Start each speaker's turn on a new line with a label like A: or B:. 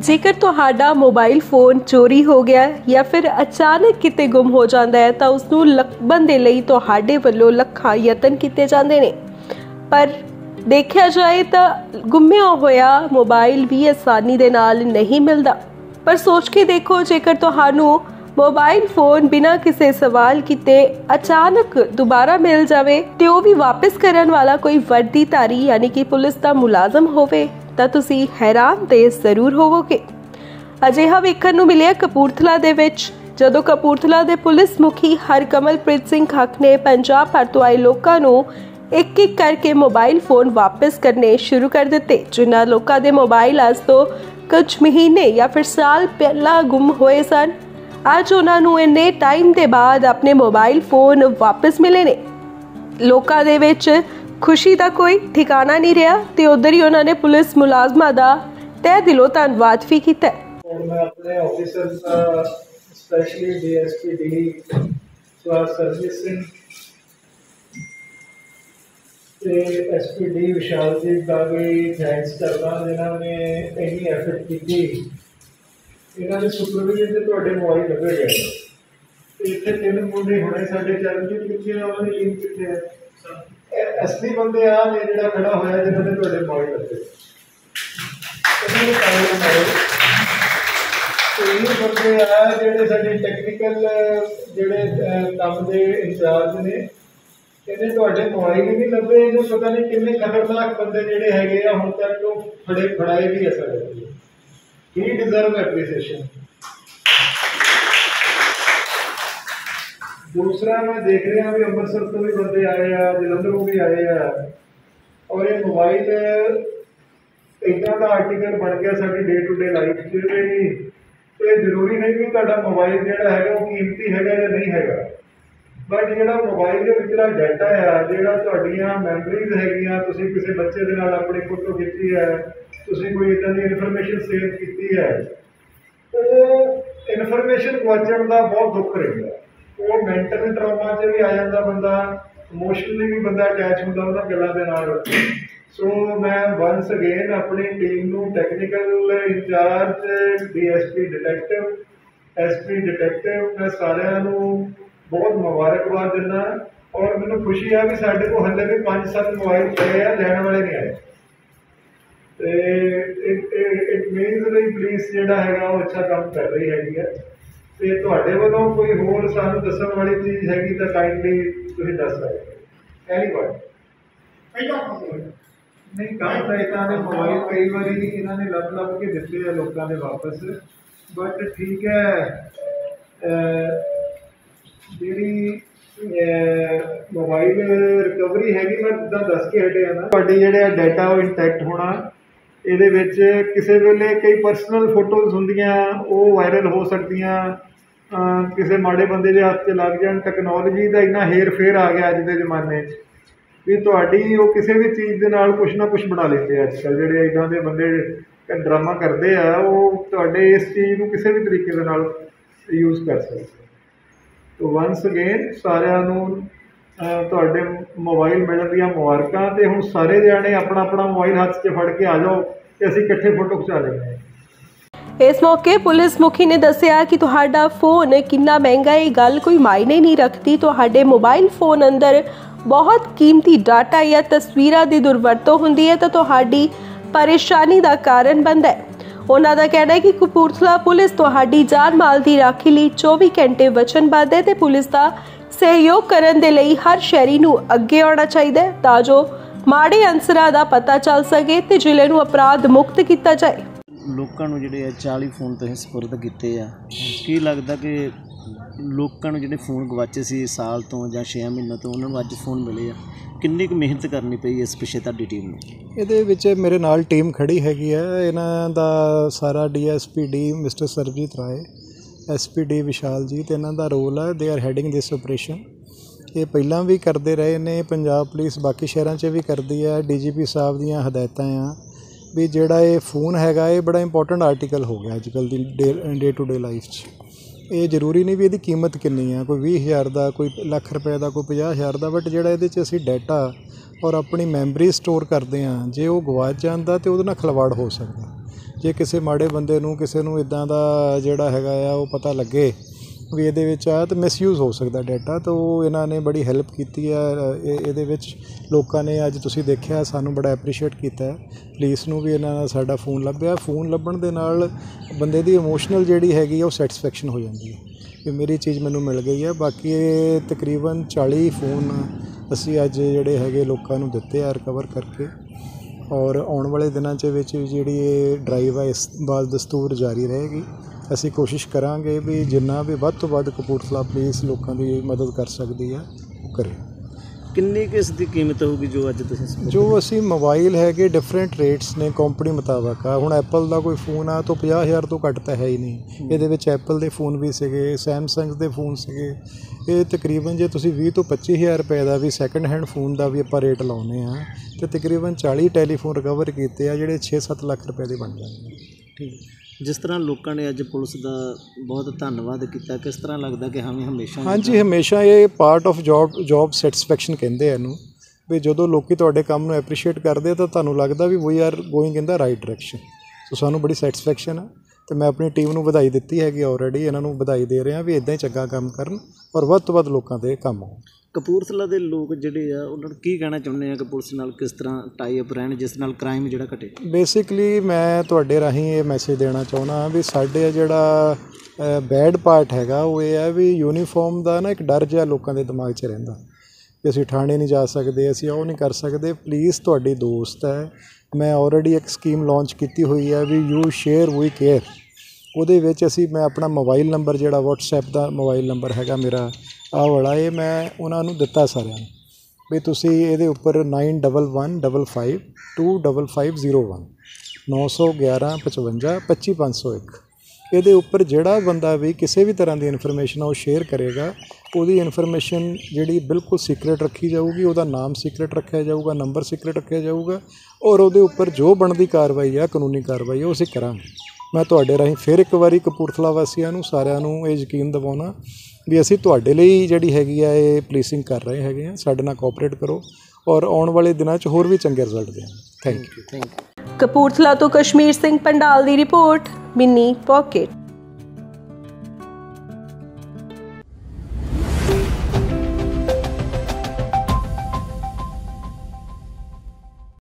A: ਜੇਕਰ ਤੁਹਾਡਾ mobile phone ਚੋਰੀ ਹੋ ਗਿਆ ਜਾਂ ਫਿਰ ਅਚਾਨਕ ਕਿਤੇ ਗੁੰਮ ਹੋ ਜਾਂਦਾ ਹੈ, ਤਾਂ ਉਸ ਨੂੰ ਲੱਭਣ ਦੇ ਲਈ ਤੁਹਾਡੇ ਵੱਲੋਂ ਲੱਖਾਂ ਯਤਨ ਕੀਤੇ ਜਾਂਦੇ ਨੇ। ਪਰ ਦੇਖਿਆ ਜਾਏ ਤਾਂ ਗੁੰਮਿਆ ਹੋਇਆ ਮੋਬਾਈਲ ਵੀ ਆਸਾਨੀ ਦੇ ਨਾਲ ਨਹੀਂ ਮਿਲਦਾ। ਪਰ ਸੋਚ ਕੇ ਦੇਖੋ, ਜੇਕਰ ਤੁਹਾਨੂੰ ਮੋਬਾਈਲ ਫੋਨ ਬਿਨਾਂ ਕਿਸੇ ਸਵਾਲ ਕੀਤੇ ਅਚਾਨਕ ਦੁਬਾਰਾ ਮਿਲ ਜਾਵੇ, ਤੇ ਉਹ ਵੀ ਵਾਪਸ ਕਰਨ ਵਾਲਾ ਕੋਈ ਵਰਦੀਧਾਰੀ ਯਾਨੀ ਕਿ ਪੁਲਿਸ ਦਾ ਮੁਲਾਜ਼ਮ ਹੋਵੇ। ਤਾਂ ਤੁਸੀਂ ਹੈਰਾਨ ਤੇ ਜ਼ਰੂਰ ਹੋਵੋਗੇ। ਅਜਿਹਾ ਵੇਖਣ ਨੂੰ ਮਿਲਿਆ ਕਪੂਰਥਲਾ ਦੇ ਵਿੱਚ, ਜਦੋਂ ਕਪੂਰਥਲਾ ਦੇ ਪੁਲਿਸ ਮੁਖੀ ਹਰਕਮਲਪ੍ਰੀਤ ਸਿੰਘ ਖੱਖ ਨੇ ਪੰਜਾਬ ਭਰ ਤੋਂ ਆਏ ਲੋਕਾਂ ਨੂੰ ਇੱਕ ਇੱਕ ਕਰਕੇ ਮੋਬਾਈਲ ਫੋਨ ਵਾਪਸ ਕਰਨੇ ਸ਼ੁਰੂ ਕਰ ਦਿੱਤੇ, ਜਿਨ੍ਹਾਂ ਲੋਕਾਂ ਦੇ ਮੋਬਾਈਲ ਅੱਜ ਤੋਂ ਕੁਝ ਮਹੀਨੇ ਜਾਂ ਫਿਰ ਸਾਲ ਪਹਿਲਾਂ ਗੁੰਮ ਹੋਏ ਸਨ। ਅੱਜ ਉਹਨਾਂ ਨੂੰ ਇੰਨੇ ਟਾਈਮ ਦੇ ਬਾਅਦ ਆਪਣੇ ਮੋਬਾਈਲ ਫੋਨ ਵਾਪਸ ਮਿਲੇ ਨੇ। ਲੋਕਾਂ ਦੇ ਵਿੱਚ ਖੁਸ਼ੀ ਦਾ ਕੋਈ ਠਿਕਾਣਾ ਨਹੀਂ ਰਿਹਾ ਤੇ ਉਧਰ ਹੀ ਉਹਨਾਂ ਨੇ ਪੁਲਿਸ ਮੁਲਾਜ਼ਮਾਂ ਦਾ ਤਹਿ ਦਿਲੋਂ ਧੰਨਵਾਦ ਵੀ ਕੀਤਾ।
B: ਤੇ ਐਸਪੀ ਵਿਸ਼ਾਲ ਜੀ ਦਾ ਵੀ ਥੈਂਕਸ ਕਰਦਾ, ਜਿਨ੍ਹਾਂ ਨੇ ਇੰਨੀ ਐਫਰਟ ਕੀਤੀ। ਇਹਨਾਂ ਦੇ ਸੁਪਰਵਾਈਜ਼ਰ ਤੇ ਤੁਹਾਡੇ ਮੋਬਾਈਲ ਲੱਗੇ ਗਏ ਇੱਥੇ ਤਿੰਨ ਮੁੰਡੇ ਹੁਣੇ ਸਾਡੇ ਚਰਨਜੀਤ ਕਿੱਥੇ ਆ ਉਹਨਾਂ ਦੀ ਲਿੰਕ ਕਿੱਥੇ ਹੈ ਅਸਲੀ ਬੰਦੇ ਆ ਨੇ ਜਿਹੜਾ ਖੜਾ ਹੋਇਆ ਜਿਨ੍ਹਾਂ ਦੇ ਤੁਹਾਡੇ ਮੋਬਾਈਲ ਲੱਗੇ ਇਹਨਾਂ ਨੂੰ ਕਾਇਮ ਮਾਰੋ ਤੇ ਇਹ ਬੰਦੇ ਆ, ਜਿਹੜੇ ਸਾਡੇ ਟੈਕਨੀਕਲ ਜਿਹੜੇ ਕੰਮ ਦੇ ਇੰਚਾਰਜ ਨੇ ਕਹਿੰਦੇ ਤੁਹਾਡੇ ਮੋਬਾਈਲ ਹੀ ਲੱਭੇ, ਇਹਨੂੰ ਪਤਾ ਨਹੀਂ ਕਿੰਨੇ ਖਤਰਨਾਕ ਬੰਦੇ ਜਿਹੜੇ ਹੈਗੇ ਆ, ਹੁਣ ਤੱਕ ਉਹ ਫੜੇ, ਫੜਾਏ ਵੀ ਅਸਰ ਕਰਦੇ ਹੀ ਡਿਜ਼ਰਵ ਐਪਰੀਸੀਏਸ਼ਨ ਦੂਸਰਾ ਮੈਂ ਦੇਖ ਰਿਹਾ ਵੀ ਅੰਮ੍ਰਿਤਸਰ ਤੋਂ ਵੀ ਬੰਦੇ ਆਏ ਆ, ਜਲੰਧਰੋਂ ਵੀ ਆਏ ਆ। ਔਰ ਇਹ ਮੋਬਾਈਲ ਇਦਾਂ ਦਾ ਆਰਟੀਕਲ ਬਣ ਗਿਆ ਸਾਡੀ ਡੇ ਟੂ ਡੇ ਲਾਈਫ 'ਚ ਵੀ। ਇਹ ਜ਼ਰੂਰੀ ਨਹੀਂ ਕਿ ਤੁਹਾਡਾ ਮੋਬਾਈਲ ਜਿਹੜਾ ਹੈਗਾ ਉਹ ਕੀਮਤੀ ਹੈਗਾ ਜਾਂ ਨਹੀਂ ਹੈਗਾ। ਬਟ ਜਿਹੜਾ ਮੋਬਾਈਲ ਦੇ ਵਿਚਲਾ ਡਾਟਾ ਆ, ਜਿਹੜਾ ਤੁਹਾਡੀਆਂ ਮੈਮਰੀਜ਼ ਹੈਗੀਆਂ, ਤੁਸੀਂ ਕਿਸੇ ਬੱਚੇ ਦੇ ਨਾਲ ਆਪਣੀ ਫੋਟੋ ਖਿੱਚੀ ਹੈ ਤੁਸੀਂ ਕੋਈ ਇਦਾਂ ਦੀ ਇਨਫੋਰਮੇਸ਼ਨ ਸੇਵ ਕੀਤੀ ਹੈ ਉਹ ਇਨਫੋਰਮੇਸ਼ਨ ਵਾਚਣ ਦਾ ਬਹੁਤ ਦੁੱਖ ਰਹਿੰਦਾ। ਉਹ ਮੈਂਟਲ ਟਰਾਮਾ 'ਚ ਵੀ ਆ ਜਾਂਦਾ ਬੰਦਾ ਇਮੋਸ਼ਨਲੀ ਵੀ ਬੰਦਾ ਅਟੈਚ ਹੁੰਦਾ ਉਹਨਾਂ ਗੱਲਾਂ ਦੇ ਨਾਲ। ਸੋ ਮੈਂ ਵਾਂਸ ਅਗੇਨ ਆਪਣੀ ਟੀਮ ਨੂੰ technical incharge DSP detective SP detective ਮੈਂ ਸਾਰਿਆਂ ਨੂੰ ਬਹੁਤ ਮੁਬਾਰਕਬਾਦ ਦਿੰਦਾ ਔਰ ਮੈਨੂੰ ਖੁਸ਼ੀ ਆ ਵੀ ਸਾਡੇ ਕੋਲ ਹੱਲੇ ਵੀ 5-7 ਮੋਬਾਈਲ ਪਏ ਆ, ਲੈਣ ਵਾਲੇ ਨਹੀਂ ਆਏ। ਤੇ ਇਟ ਮੀਨਸ ਵੀ ਪੁਲਿਸ ਜਿਹੜਾ ਹੈਗਾ ਉਹ ਅੱਛਾ ਕੰਮ ਕਰ ਰਹੀ ਹੈਗੀ ਹੈ ਤੇ ਤੁਹਾਡੇ ਵੱਲੋਂ ਕੋਈ ਹੋਰ ਸਾਨੂੰ ਦੱਸਣ ਵਾਲੀ ਚੀਜ਼ ਹੈਗੀ ਤਾਂ ਕਾਈਂਡਲੀ ਤੁਸੀਂ ਦੱਸ ਸਕਦੇ ਐਨੀਵਨ ਨਹੀਂ ਕੰਮ ਤਾਂ ਇਹਨਾਂ ਦੇ ਮੋਬਾਈਲ ਕਈ ਵਾਰੀ ਇਹਨਾਂ ਨੇ ਲੱਭ ਲੱਭ ਕੇ ਦਿੱਤੇ ਆ ਲੋਕਾਂ ਦੇ ਵਾਪਸ। ਬਟ ਠੀਕ ਹੈ ਜਿਹੜੀ ਮੋਬਾਈਲ ਰਿਕਵਰੀ ਹੈਗੀ ਮੈਂ ਤਾਂ ਦੱਸ ਕੇ ਹਟਿਆ ਨਾ। ਤੁਹਾਡੇ ਜਿਹੜੇ ਡਾਟਾ ਉਹ ਇੰਟੈਕਟ ਹੋਣਾ ਇਹਦੇ ਵਿੱਚ ਕਿਸੇ ਵੇਲੇ ਕਈ ਪਰਸਨਲ ਫੋਟੋਜ਼ ਹੁੰਦੀਆਂ ਉਹ ਵਾਇਰਲ ਹੋ ਸਕਦੀਆਂ। ਕਿਸੇ ਮਾੜੇ ਬੰਦੇ ਦੇ ਹੱਥ 'ਚ ਲੱਗ ਜਾਣ ਟੈਕਨੋਲੋਜੀ ਦਾ ਇੰਨਾ ਹੇਰ ਫੇਰ ਆ ਗਿਆ ਅੱਜ ਦੇ ਜ਼ਮਾਨੇ 'ਚ ਵੀ ਤੁਹਾਡੀ ਉਹ ਕਿਸੇ ਵੀ ਚੀਜ਼ ਦੇ ਨਾਲ ਕੁਛ ਨਾ ਕੁਛ ਬਣਾ ਲੈਂਦੇ ਆ ਅੱਜ ਕੱਲ੍ਹ ਜਿਹੜੇ ਇਦਾਂ ਦੇ ਬੰਦੇ ਡਰਾਮਾ ਕਰਦੇ ਆ, ਉਹ ਤੁਹਾਡੇ ਇਸ ਚੀਜ਼ ਨੂੰ ਕਿਸੇ ਵੀ ਤਰੀਕੇ ਦੇ ਨਾਲ ਯੂਜ਼ ਕਰ ਸਕਦੇ ਤੋ ਵਾਂਸ ਅਗੇਨ ਸਾਰਿਆਂ ਨੂੰ ਤੁਹਾਡੇ ਮੋਬਾਈਲ ਮਿਲਣ ਦੀਆਂ ਮੁਬਾਰਕਾਂ ਤੇ ਹੁਣ ਸਾਰੇ ਜਾਣੇ ਆਪਣਾ ਆਪਣਾ ਮੋਬਾਈਲ ਹੱਥ 'ਚ ਫੜ ਕੇ ਆ ਜਾਓ ਤੇ ਅਸੀਂ ਇਕੱਠੇ ਫੋਟੋ ਖਿਚਾ ਲੈਂਦੇ ਹਾਂ।
A: ਇਸ ਮੌਕੇ ਪੁਲਿਸ ਮੁਖੀ ਨੇ ਦੱਸਿਆ ਕਿ ਤੁਹਾਡਾ ਫੋਨ ਕਿੰਨਾ ਮਹਿੰਗਾ ਇਹ ਗੱਲ ਕੋਈ ਮਾਇਨੇ ਨਹੀਂ ਰੱਖਦੀ। ਤੁਹਾਡੇ ਮੋਬਾਈਲ ਫੋਨ ਅੰਦਰ ਬਹੁਤ ਕੀਮਤੀ ਡਾਟਾ ਜਾਂ ਤਸਵੀਰਾਂ ਦੀ ਦੁਰਵਰਤੋਂ ਹੁੰਦੀ ਹੈ ਤਾਂ ਤੁਹਾਡੀ ਪਰੇਸ਼ਾਨੀ ਦਾ ਕਾਰਨ ਬਣਦਾ ਹੈ। ਉਹਨਾਂ ਦਾ ਕਹਿਣਾ ਹੈ ਕਿ ਕਪੂਰਥਲਾ ਪੁਲਿਸ ਤੁਹਾਡੀ ਜਾਨ ਮਾਲ ਦੀ ਰਾਖੀ ਲਈ 24 ਘੰਟੇ ਵਚਨਬੱਧ ਹੈ ਤੇ ਪੁਲਿਸ ਦਾ ਸਹਿਯੋਗ ਕਰਨ ਦੇ ਲਈ ਹਰ ਸ਼ਹਿਰੀ ਨੂੰ ਅੱਗੇ ਆਉਣਾ ਚਾਹੀਦਾ ਹੈ ਤਾਂ ਜੋ ਮਾੜੇ ਅੰਸਰਾਂ ਦਾ ਪਤਾ ਚੱਲ ਸਕੇ ਤੇ ਜ਼ਿਲ੍ਹੇ ਨੂੰ ਅਪਰਾਧ ਮੁਕਤ ਕੀਤਾ ਜਾਏ।
C: ਲੋਕਾਂ ਨੂੰ ਜਿਹੜੇ ਆ 40 ਫੋਨ ਤੁਸੀਂ ਸਪੁਰਦ ਕੀਤੇ ਆ। ਕੀ ਲੱਗਦਾ ਕਿ ਲੋਕਾਂ ਨੂੰ ਜਿਹੜੇ ਫੋਨ ਗਵਾਚੇ ਸੀ ਸਾਲ ਤੋਂ ਜਾਂ 6 ਮਹੀਨਿਆਂ ਤੋਂ, ਉਹਨਾਂ ਨੂੰ ਅੱਜ ਫੋਨ ਮਿਲੇ ਆ? ਕਿੰਨੀ ਕੁ ਮਿਹਨਤ ਕਰਨੀ ਪਈ ਇਸ ਪਿੱਛੇ ਤੁਹਾਡੀ ਟੀਮ ਨੂੰ?
D: ਇਹਦੇ ਵਿੱਚ ਮੇਰੇ ਨਾਲ ਟੀਮ ਖੜੀ ਹੈਗੀ ਹੈ ਇਹਨਾਂ ਦਾ ਸਾਰਾ DSP D mister Sarabjit Rai SPD Vishal ji ਤੇ ਇਹਨਾਂ ਦਾ ਰੋਲ ਹੈ they are heading this operation ਇਹ ਪਹਿਲਾਂ ਵੀ ਕਰਦੇ ਰਹੇ ਨੇ, ਪੰਜਾਬ ਪੁਲਿਸ ਬਾਕੀ ਸ਼ਹਿਰਾਂ 'ਚ ਵੀ ਕਰਦੀ ਹੈ ਡੀਜੀਪੀ ਸਾਹਿਬ ਦੀਆਂ ਹਦਾਇਤਾਂ ਆ। ਵੀ ਜਿਹੜਾ ਇਹ ਫੋਨ ਹੈਗਾ, ਇਹ ਬੜਾ ਇੰਪੋਰਟੈਂਟ ਆਰਟੀਕਲ ਹੋ ਗਿਆ ਅੱਜ ਅੱਜਕੱਲ ਦੀ ਡੇ ਟੂ ਡੇ ਲਾਈਫ 'ਚ। ਇਹ ਜ਼ਰੂਰੀ ਨਹੀਂ ਵੀ ਇਹਦੀ ਕੀਮਤ ਕਿੰਨੀ ਆ, ਕੋਈ 20000 ਦਾ, ਕੋਈ ਲੱਖ ਰੁਪਏ ਦਾ, ਕੋਈ 50000 ਦਾ ਬਟ ਜਿਹੜਾ ਇਹਦੇ 'ਚ ਅਸੀਂ ਡਾਟਾ ਔਰ ਆਪਣੀ ਮੈਮਰੀ ਸਟੋਰ ਕਰਦੇ ਆ ਜੇ ਉਹ ਗਵਾਚ ਜਾਂਦਾ ਤੇ ਉਹਦੇ ਨਾਲ ਖਲਵਾੜ ਹੋ ਸਕਦਾ। ਜੇ ਕਿਸੇ ਮਾੜੇ ਬੰਦੇ ਨੂੰ, ਕਿਸੇ ਨੂੰ ਇਦਾਂ ਦਾ ਜਿਹੜਾ ਹੈਗਾ ਆ, ਉਹ ਪਤਾ ਲੱਗੇ ਵੀ ਇਹਦੇ ਵਿੱਚ ਆ ਤਾਂ ਮਿਸਯੂਜ਼ ਹੋ ਸਕਦਾ ਡਾਟਾ ਤਾਂ ਉਹ ਇਹਨਾਂ ਨੇ ਬੜੀ ਹੈਲਪ ਕੀਤੀ ਹੈ, ਇਹ- ਇਹਦੇ ਵਿੱਚ ਲੋਕਾਂ ਨੇ ਅੱਜ ਤੁਸੀਂ ਦੇਖਿਆ, ਸਾਨੂੰ ਬੜਾ ਐਪਰੀਸ਼ੀਏਟ ਕੀਤਾ ਹੈ। ਪੁਲਿਸ ਨੂੰ ਵੀ ਇਹਨਾਂ ਦਾ ਸਾਡਾ ਫੋਨ ਲੱਭਿਆ। ਫੋਨ ਲੱਭਣ ਦੇ ਨਾਲ ਬੰਦੇ ਦੀ ਇਮੋਸ਼ਨਲ ਜਿਹੜੀ ਹੈਗੀ ਆ, ਉਹ ਸੈਟੀਸਫੈਕਸ਼ਨ ਹੋ ਜਾਂਦੀ ਹੈ ਕਿ ਮੇਰੀ ਚੀਜ਼ ਮੈਨੂੰ ਮਿਲ ਗਈ ਹੈ। ਬਾਕੀ ਇਹ ਤਕਰੀਬਨ 40 ਫੋਨ ਅਸੀਂ ਅੱਜ ਜਿਹੜੇ ਹੈਗੇ ਲੋਕਾਂ ਨੂੰ ਦਿੱਤੇ ਆ ਰਿਕਵਰ ਕਰਕੇ। ਔਰ ਆਉਣ ਵਾਲੇ ਦਿਨਾਂ 'ਚ ਵਿੱਚ ਵੀ ਜਿਹੜੀ ਇਹ ਡਰਾਈਵ ਹੈ ਇਸ ਬਾਲ ਦਸਤੂਰ ਜਾਰੀ ਰਹੇਗੀ। ਅਸੀਂ ਕੋਸ਼ਿਸ਼ ਕਰਾਂਗੇ ਵੀ ਜਿੰਨਾ ਵੀ ਵੱਧ ਤੋਂ ਵੱਧ ਕਪੂਰਥਲਾ ਪੁਲਿਸ ਲੋਕਾਂ ਦੀ ਮਦਦ ਕਰ ਸਕਦੀ ਹੈ ਉਹ ਕਰੇ।
C: ਕਿੰਨੀ ਕਿਸ ਦੀ ਕੀਮਤ ਹੋਊਗੀ ਜੋ ਅੱਜ ਤੁਸੀਂ
D: ਜੋ ਅਸੀਂ ਮੋਬਾਈਲ ਹੈਗੇ ਡਿਫਰੈਂਟ ਰੇਟਸ ਨੇ ਕੰਪਨੀ ਮੁਤਾਬਕ। ਆ ਹੁਣ ਐਪਲ ਦਾ ਕੋਈ ਫੋਨ ਆ ਤਾਂ 50000 ਤੋਂ ਘੱਟ ਤਾਂ ਹੈ ਹੀ ਨਹੀਂ। ਇਹਦੇ ਵਿੱਚ ਐਪਲ ਦੇ ਫੋਨ ਵੀ ਸੀਗੇ ਸੈਮਸੰਗ ਦੇ ਫੋਨ ਸੀਗੇ। ਇਹ ਤਕਰੀਬਨ ਜੇ ਤੁਸੀਂ 20 ਤੋਂ 25000 ਰੁਪਏ ਦਾ ਵੀ ਸੈਕੰਡ ਹੈਂਡ ਫੋਨ ਦਾ ਵੀ ਆਪਾਂ ਰੇਟ ਲਾਉਨੇ ਆ ਤੇ ਤਕਰੀਬਨ 40 ਟੈਲੀਫੋਨ ਰਿਕਵਰ ਕੀਤੇ ਆ ਜਿਹੜੇ 6-7 ਲੱਖ ਰੁਪਏ ਦੇ ਬਣ ਜਾਂਦੇ
C: ਠੀਕ। ਜਿਸ ਤਰ੍ਹਾਂ ਲੋਕਾਂ ਨੇ ਅੱਜ ਪੁਲਿਸ ਦਾ ਬਹੁਤ ਧੰਨਵਾਦ ਕੀਤਾ, ਕਿਸ ਤਰ੍ਹਾਂ ਲੱਗਦਾ ਕਿ ਹਾਂ ਵੀ ਹਮੇਸ਼ਾ
D: ਹਾਂਜੀ, ਹਮੇਸ਼ਾ ਇਹ part of job job satisfaction ਕਹਿੰਦੇ ਆ ਇਹਨੂੰ। ਵੀ ਜਦੋਂ ਲੋਕੀ ਤੁਹਾਡੇ ਕੰਮ ਨੂੰ ਐਪਰੀਸ਼ੀਏਟ ਕਰਦੇ ਆ, ਤਾਂ ਤੁਹਾਨੂੰ ਲੱਗਦਾ ਵੀ we are going in the right direction so ਸਾਨੂੰ ਬੜੀ ਸੈਟੀਸਫੈਕਸ਼ਨ ਆ ਤੇ ਮੈਂ ਆਪਣੀ ਟੀਮ ਨੂੰ ਵਧਾਈ ਦਿੱਤੀ ਹੈਗੀ ਆਲਰੇਡੀ ਇਹਨਾਂ ਨੂੰ ਵਧਾਈ ਦੇ ਰਿਹਾ ਵੀ ਇਦਾਂ ਹੀ ਚੰਗਾ ਕੰਮ ਕਰਨ ਔਰ ਵੱਧ ਤੋਂ ਵੱਧ ਲੋਕਾਂ ਦੇ ਕੰਮ ਹੋਣ
C: ਕਪੂਰਥਲਾ ਦੇ ਲੋਕ ਜਿਹੜੇ ਆ, ਉਹਨਾਂ ਨੂੰ ਕੀ ਕਹਿਣਾ ਚਾਹੁੰਦੇ ਆ ਕਿ ਪੁਲਿਸ ਨਾਲ ਕਿਸ ਤਰ੍ਹਾਂ ਟਾਈ ਅਪ ਰਹਿਣ, ਜਿਸ ਨਾਲ ਕ੍ਰਾਈਮ ਜਿਹੜਾ ਘਟੇ?
D: ਬੇਸਿਕਲੀ ਮੈਂ ਤੁਹਾਡੇ ਰਾਹੀਂ ਇਹ ਮੈਸੇਜ ਦੇਣਾ ਚਾਹੁੰਦਾ ਵੀ ਸਾਡੇ ਜਿਹੜਾ ਬੈਡ ਪਾਰਟ ਹੈਗਾ, ਉਹ ਇਹ ਹੈ ਵੀ ਯੂਨੀਫਾਰਮ ਦਾ ਨਾ ਇੱਕ ਡਰ ਜਿਹਾ ਲੋਕਾਂ ਦੇ ਦਿਮਾਗ 'ਚ ਰਹਿੰਦਾ। ਕਿ ਅਸੀਂ ਥਾਣੇ ਨਹੀਂ ਜਾ ਸਕਦੇ, ਅਸੀਂ ਉਹ ਨਹੀਂ ਕਰ ਸਕਦੇ। ਪਲੀਜ਼ ਤੁਹਾਡੀ ਦੋਸਤ ਹੈ। ਮੈਂ ਆਲਰੇਡੀ ਇੱਕ ਸਕੀਮ ਲਾਂਚ ਕੀਤੀ ਹੋਈ ਹੈ ਵੀ ਯੂ ਸ਼ੇਅਰ ਵੀ ਕੇਅਰ ਉਹਦੇ ਵਿੱਚ ਅਸੀਂ, ਮੈਂ ਆਪਣਾ ਮੋਬਾਈਲ ਨੰਬਰ ਜਿਹੜਾ WhatsApp ਦਾ ਮੋਬਾਈਲ ਨੰਬਰ ਹੈਗਾ ਮੇਰਾ ਆਹ ਵਾਲਾ ਇਹ ਮੈਂ ਉਹਨਾਂ ਨੂੰ ਦਿੱਤਾ ਸਾਰਿਆਂ ਨੂੰ। ਵੀ ਤੁਸੀਂ ਇਹਦੇ ਉੱਪਰ 9115525501 911 55 25501 ਇਹਦੇ ਉੱਪਰ ਜਿਹੜਾ ਬੰਦਾ ਵੀ ਕਿਸੇ ਵੀ ਤਰ੍ਹਾਂ ਦੀ ਇਨਫੋਰਮੇਸ਼ਨ ਉਹ ਸ਼ੇਅਰ ਕਰੇਗਾ ਉਹਦੀ ਇਨਫੋਰਮੇਸ਼ਨ ਜਿਹੜੀ ਬਿਲਕੁਲ ਸੀਕ੍ਰੀਟ ਰੱਖੀ ਜਾਊਗੀ ਉਹਦਾ ਨਾਮ ਸੀਕ੍ਰੀਟ ਰੱਖਿਆ ਜਾਊਗਾ ਨੰਬਰ ਸੀਕ੍ਰੀਟ ਰੱਖਿਆ ਜਾਊਗਾ ਔਰ ਉਹਦੇ ਉੱਪਰ ਜੋ ਬਣਦੀ ਕਾਰਵਾਈ ਆ ਕਾਨੂੰਨੀ ਕਾਰਵਾਈ ਆ, ਉਹ ਅਸੀਂ ਕਰਾਂਗੇ। ਮੈਂ ਤੁਹਾਡੇ ਰਾਹੀਂ ਫਿਰ ਇੱਕ ਵਾਰੀ ਕਪੂਰਥਲਾ ਵਾਸੀਆਂ ਨੂੰ ਸਾਰਿਆਂ ਨੂੰ ਇਹ ਯਕੀਨ ਦਿਵਾਉਣਾ ਵੀ ਅਸੀਂ ਤੁਹਾਡੇ ਲਈ ਜਿਹੜੀ ਹੈਗੀ ਆ ਇਹ ਪੁਲਿਸਿੰਗ ਕਰ ਰਹੇ ਹੈਗੇ ਆ, ਸਾਡੇ ਨਾਲ ਕੋਆਪਰੇਟ ਕਰੋ ਔਰ ਆਉਣ ਵਾਲੇ ਦਿਨਾਂ 'ਚ ਹੋਰ ਵੀ ਚੰਗੇ ਰਿਜ਼ਲਟ ਦੇਣ। Thank you
C: thank you
A: Kapurthala ਤੋਂ ਕਸ਼ਮੀਰ ਸਿੰਘ ਪੰਡਾਲ ਦੀ ਰਿਪੋਰਟ, ਮਿੰਨੀ ਪਾਕਟ